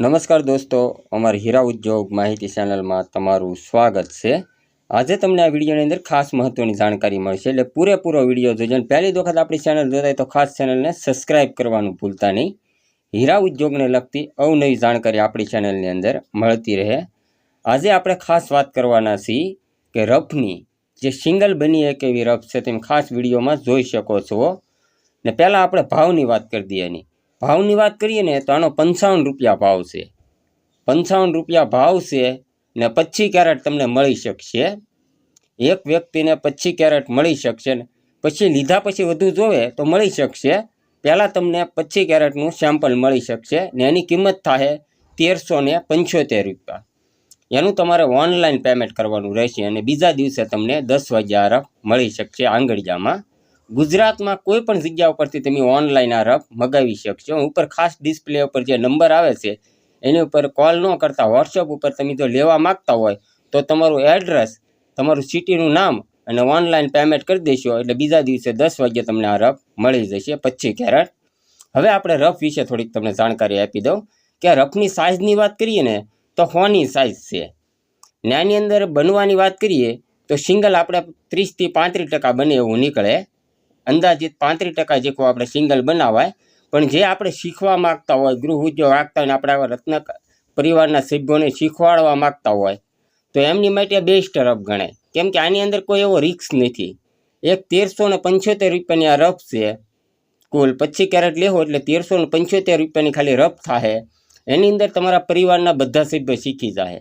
નમસ્કાર દોસ્તો, અમારી હીરા ઉદ્યોગ માહિતી ચેનલમાં તમારું સ્વાગત છે. આજે તમને આ વિડીયોની અંદર ખાસ મહત્ત્વની જાણકારી મળશે. એટલે પૂરેપૂરો વીડિયો જોજો અને પહેલી વખત આપણી ચેનલ જોતા તો ખાસ ચેનલને સબસ્ક્રાઇબ કરવાનું ભૂલતા નહીં. હીરા ઉદ્યોગને લગતી અવનવી જાણકારી આપણી ચેનલની અંદર મળતી રહે. આજે આપણે ખાસ વાત કરવાના છીએ કે રફની, જે સિંગલ બની એક એવી રફ છે, તેમ ખાસ વિડીયોમાં જોઈ શકો છો. ને પહેલાં આપણે ભાવની વાત કરી દઈએ એની. ભાવની વાત કરીએ ને તો આનો પંચાવન રૂપિયા ભાવ છે. પંચાવન રૂપિયા ભાવ છે ને પચીસ કેરેટ તમને મળી શકશે. એક વ્યક્તિને પચીસ કેરેટ મળી શકશે ને પછી લીધા પછી વધુ જોવે તો મળી શકશે. પહેલાં તમને પચીસ કેરેટનું સેમ્પલ મળી શકશે ને એની કિંમત થાય તેરસો ને પંચોતેર રૂપિયા. એનું તમારે ઓનલાઈન પેમેન્ટ કરવાનું રહેશે અને બીજા દિવસે તમને દસ વાગ્યા આરફ મળી શકશે આંગળીયામાં. ગુજરાતમાં કોઈ પણ જગ્યા ઉપરથી તમે ઓનલાઈન આ રફ મગાવી શકશો. ઉપર ખાસ ડિસ્પ્લે ઉપર જે નંબર આવે છે, એની ઉપર કોલ ન કરતા વોટ્સઅપ ઉપર તમે જો લેવા માગતા હોય, તો તમારું એડ્રેસ તમારું સિટીનું નામ અને ઓનલાઈન પેમેન્ટ કરી દેશો. એટલે બીજા દિવસે દસ વાગ્યે તમને આ રફ મળી જશે પચીસ કેરેટ હવે આપણે રફ વિશે થોડીક તમને જાણકારી આપી દઉં કે રફની સાઇઝની વાત કરીએ ને, તો હોની સાઇઝ છે. ને અંદર બનવાની વાત કરીએ, તો સિંગલ આપણે ત્રીસથી પાંત્રીસ ટકા બને એવું નીકળે. અંદાજિત પાંત્રીસ ટકા જેટલું આપણે સિંગલ બનાવાય. પણ જે આપણે શીખવા માગતા હોય, ગૃહ ઉદ્યોગ રાખતા હોય, આપણા રત્ન પરિવારના સભ્યોને શીખવાડવા માગતા હોય, તો એમની માટે બેસ્ટ રફ ગણાય. કેમ કે આની અંદર કોઈ એવો રિક્સ નથી. એક તેરસો ને પંચોતેર રૂપિયાની આ રફ છે. કુલ પચીસ કેરેટ લેવો એટલે તેરસો ને પંચોતેર રૂપિયાની ખાલી રફ થાય એની અંદર તમારા પરિવારના બધા સભ્યો શીખી જાય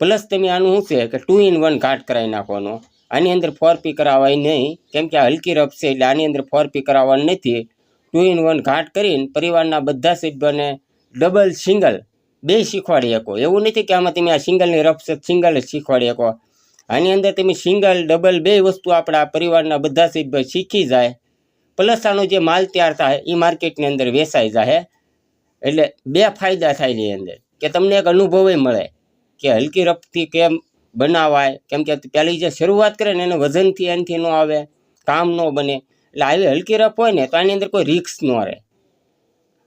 પ્લસ તમે આનું શું છે કે ટુ ઇન વન ઘાટ કરાવી નાખવાનો. આની અંદર ફોર પી કરાવાય નહીં. કેમ કે આ હલકી રફ છે એટલે આની અંદર ફોર પી કરાવવાનું નથી. ટુ ઇન વન ઘાટ કરીને પરિવારના બધા સભ્યોને ડબલ સિંગલ બે શીખવાડી શકો. એવું નથી કે આમાં તમે આ સિંગલની રફ છે સિંગલ જ શીખવાડી શકો. આની અંદર તમે સિંગલ ડબલ બે વસ્તુ આપણા પરિવારના બધા સભ્યો શીખી જાય. પ્લસ આનો જે માલ તૈયાર થાય એ માર્કેટની અંદર વેચાઈ જાય એટલે બે ફાયદા થાય એની અંદર. કે તમને એક અનુભવ મળે કે હલકી રફથી કેમ બનાવાય. કેમ કે પહેલી જે શરૂઆત કરે ને એને વજનથી એનાથી ન આવે, કામ ન બને. એટલે આવી હલકી રફ હોય ને તો આની અંદર કોઈ રિક્સ ન રહે.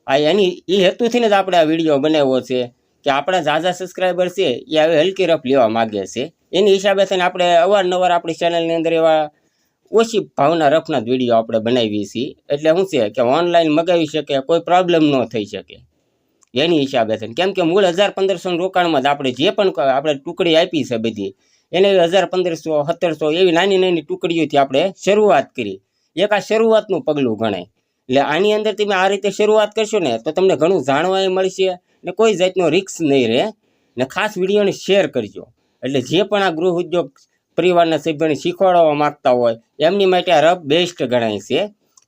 આ એની એ હેતુથી જ આપણે આ વીડિયો બનાવ્યો છે કે આપણા ઝાઝા સબસ્ક્રાઈબર છે એ હવે હલકી રફ લેવા માગે છે. એની હિસાબે થઈને આપણે અવારનવાર આપણી ચેનલની અંદર એવા ઓછી ભાવના રફના જ વીડિયો આપણે બનાવીએ છીએ. એટલે શું છે કે ઓનલાઈન મગાવી શકે, કોઈ પ્રોબ્લેમ ન થઈ શકે. એની હિસાબે છે. કેમ કે મૂળ હજાર પંદરસો રોકાણમાં જ આપણે જે પણ આપણે ટુકડી આપી છે બધી, એને હજાર પંદરસો, સત્તરસો એવી નાની નાની ટુકડીઓથી આપણે શરૂઆત કરી. એક આ શરૂઆતનું પગલું ગણાય. એટલે આની અંદર તમે આ રીતે શરૂઆત કરશો ને, તો તમને ઘણું જાણવા મળશે ને કોઈ જાતનો રિક્સ નહીં રહે. ને ખાસ વિડીયોને શેર કરજો. એટલે જે પણ આ ગૃહ ઉદ્યોગ પરિવારના સભ્યોને શીખવાડવા માગતા હોય, એમની માટે આ રફ બેસ્ટ ગણાય છે.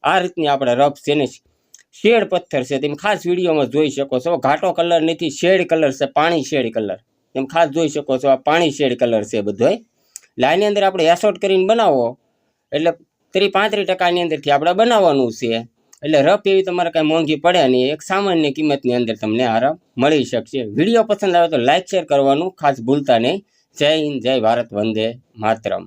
આ રીતની આપણે રફ છે ને શેડ પથ્થર છે, તમે ખાસ વિડીયોમાં જોઈ શકો છો. ઘાટો કલર નથી, શેડ કલર છે, પાણી શેડ કલર. તમે ખાસ જોઈ શકો છો, આ પાણી શેડ કલર છે બધોય એટલે અંદર આપણે એસોટ કરીને બનાવો. એટલે ત્રી પાંત્રીસ ટકાની અંદરથી આપણે બનાવવાનું છે. એટલે રફ એવી તમારે કાંઈ મોંઘી પડે નહીં. એક સામાન્ય કિંમતની અંદર તમને આ રફ મળી શકશે. વીડિયો પસંદ આવે તો લાઇક શેર કરવાનું. ખાસ ભૂલતા નહીં. જય હિન્દ, જય ભારત, વંદે માતરમ.